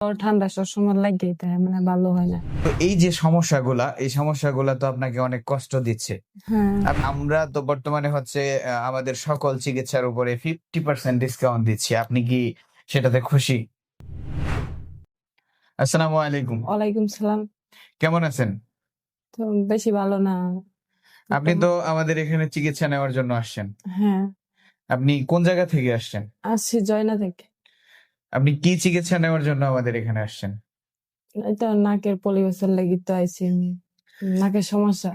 ঠান্ডা সবসময় মানে ভালো হয় না। তো এই যে সমস্যাগুলা এই সমস্যাগুলা তো আপনাকে অনেক কষ্ট দিচ্ছে। হ্যাঁ। আর আমরা তো বর্তমানে হচ্ছে আহ, আমাদের সকল চিকিৎসার উপরে ফিফটি পার্সেন্ট ডিসকাউন্ট দিচ্ছি। আপনি কি সেটাতে খুশি? আসসালামু আলাইকুম। ওয়ালাইকুম সালাম। কেমন আছেন? তো বেশি ভালো না। আপনি? তো আমাদের এখানে চিকিৎসা নেওয়ার জন্য আসছেন। হ্যাঁ। আপনি কোন জায়গা থেকে আসছেন? আসছি জয়না থেকে। আপনি কি চিকিৎসা নেওয়ার জন্য আমাদের এখানে আসছেন? এটা নাকের পলিবাসের লাগি তো আইছি আমি। নাকের সমস্যা।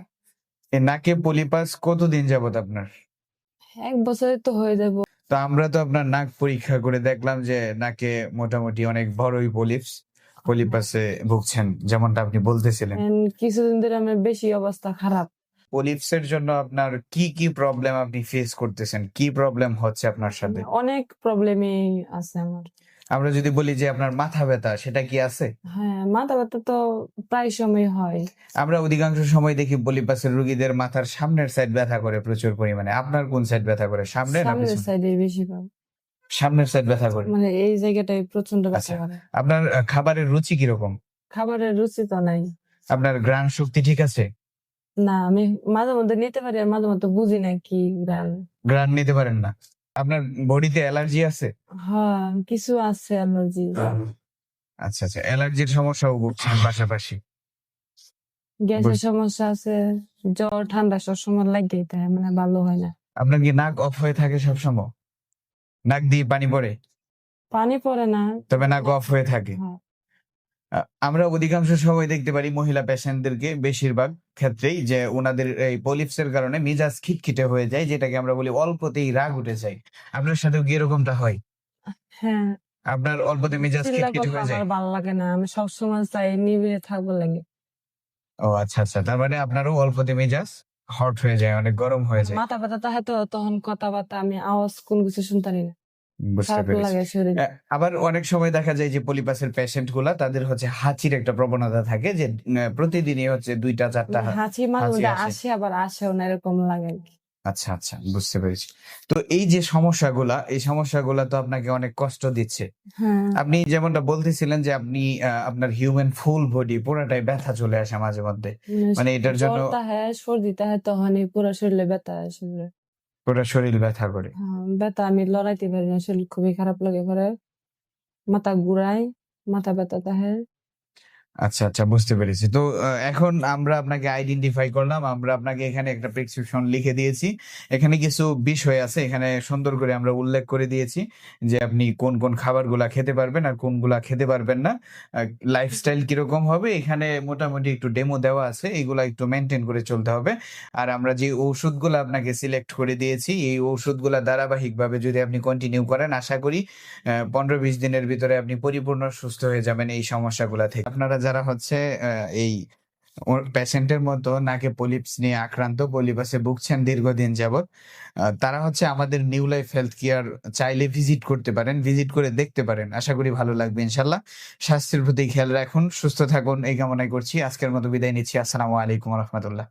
এই নাকে পলিপাস কতদিন যাবত আপনার? এক বছরে তো হয়ে যাব। তো আমরা তো আপনার নাক পরীক্ষা করে দেখলাম যে নাকে মোটামুটি অনেক বড়ই পলিপস পলিপাসে ভুগছেন যেমনটা আপনি বলতেছিলেন। কিছুদিন ধরে আমার বেশি অবস্থা খারাপ। পলিপসের জন্য আপনার কি কি প্রবলেম আপনি ফেস করতেছেন? কি প্রবলেম হচ্ছে আপনার সাথে? অনেক প্রবলেমই আছে আমার। আমরা যদি বলি যে আপনার মাথা ব্যথা সেটা কি আছে? হ্যাঁ মাথা ব্যথা তো প্রায় সময় হয়। আমরা অধিকাংশ সময় দেখি পলিপাসের রোগীদের মাথার সামনের সাইড ব্যথা করে প্রচুর পরিমাণে। আপনার কোন সাইড ব্যথা করে সামনে না সামনের? সাইডে বেশি পাব সামনের সাইড ব্যথা করে। মানে এই জায়গাটায় প্রচণ্ড ব্যথা আচ্ছা। করে। আপনার খাবারের রুচি কীরকম? খাবারের রুচি তো নাই। আপনার গ্রাণ শক্তি ঠিক আছে? না আমি মাঝে মধ্যে নিতে পারি আর মাঝে মধ্যে বুঝি না কি গান গ্রান নিতে পারেন না। আপনার বডিতে অ্যালার্জি আছে? হ্যাঁ কিছু আছে অ্যালার্জি। আচ্ছা আচ্ছা অ্যালার্জির সমস্যাও ভুগছেন পাশাপাশি। গ্যাসের সমস্যা আছে জ্বর ঠান্ডা সবসময় লাগে তাই মানে ভালো হয় না। আপনার কি নাক অফ হয়ে থাকে সবসময়? নাক দিয়ে পানি পড়ে? পানি পড়ে না। তবে নাক অফ হয়ে থাকে। হ্যাঁ। আমরা অধিকাংশ সময় দেখতে পারি মহিলা পেশেন্টদেরকে বেশিরভাগ ক্ষেত্রেই যে ওনাদের এই পলিপস এর কারণে মেজাজ খিটখিটে হয়ে যায় যেটাকে আমরা বলি অল্পতেই রাগ উঠে যায়। আপনার সাথেও কি এরকমটা হয়? হ্যাঁ। আপনার অল্পতে মিজাজ খিটখিটে হয়ে যায়? ভালো লাগে না আমি সব সময় চাই নিবিড়ে থাকব লাগে। ও আচ্ছা আচ্ছা তার মানে আপনারও অল্পতে মেজাজ হট হয়ে যায় অনেক গরম হয়ে যায়। মাথা ব্যথা তো তখন কথাবার্তা আমি আওয়াজ কোন কিছু শুনতে না। বুঝতে পেরেছি। আবার অনেক সময় দেখা যায় যে পলিপাসের পেশেন্টগুলা তাদের হচ্ছে হাঁচির একটা প্রবণতা থাকে যে প্রতিদিনই হচ্ছে দুইটা চারটা হাঁচি মাঝে আসে। আবার আসেও না এরকম লাগে আচ্ছা আচ্ছা বুঝতে পেরেছি। তো এই যে সমস্যাগুলা এই সমস্যাগুলা তো আপনাকে অনেক কষ্ট দিচ্ছে। হ্যাঁ। আপনি যেমনটা বলতেছিলেন যে আপনি আপনার হিউম্যান ফুল বডি পুরাটাই ব্যথা চলে আসে মাঝে মধ্যে। মানে এটার জন্য জ্বর তাহে সর্দি তাহে তখনই পুরো শরীরে ব্যথা হয় শরীরে পুরো শরীর ব্যথা করে। হ্যাঁ, ব্যথা আমি লড়াইতে পারি না শরীর খুবই খারাপ লাগে পরে মাথা ঘুরায় মাথা ব্যথা তাহে আচ্ছা আচ্ছা বুঝতে পেরেছি। তো এখন আমরা আপনাকে আইডেন্টিফাই করলাম, আমরা আপনাকে এখানে একটা প্রেসক্রিপশন লিখে দিয়েছি। এখানে কিছু বিষয় আছে, এখানে সুন্দর করে আমরা উল্লেখ করে দিয়েছি যে আপনি কোন কোন খাবারগুলা খেতে পারবেন আর কোনগুলা খেতে পারবেন না। লাইফস্টাইল কীরকম হবে, এখানে মোটামুটি একটু ডেমো দেওয়া আছে, এগুলা একটু মেনটেন করে চলতে হবে। আর আমরা যে ঔষধগুলো আপনাকে সিলেক্ট করে দিয়েছি, এই ঔষধগুলা ধারাবাহিকভাবে যদি আপনি কন্টিনিউ করেন, আশা করি পনেরো, বিশ দিনের ভিতরে আপনি পরিপূর্ণ সুস্থ হয়ে যাবেন এই সমস্যাগুলা থেকে। আপনারা যারা হচ্ছে এই পেশেন্টের মতো নাকে পলিপস নিয়ে আক্রান্ত পলিপাসে ভুগছেন দীর্ঘদিন যাবৎ তারা হচ্ছে আমাদের নিউ লাইফ হেলথ কেয়ার চাইলে ভিজিট করতে পারেন ভিজিট করে দেখতে পারেন। আশা করি ভালো লাগবে ইনশাল্লাহ। স্বাস্থ্যের প্রতি খেয়াল রাখুন, সুস্থ থাকুন, এই কামনাই করছি। আজকের মতো বিদায় নিচ্ছি। আসসালামু আলাইকুম রহমতুল্লাহ।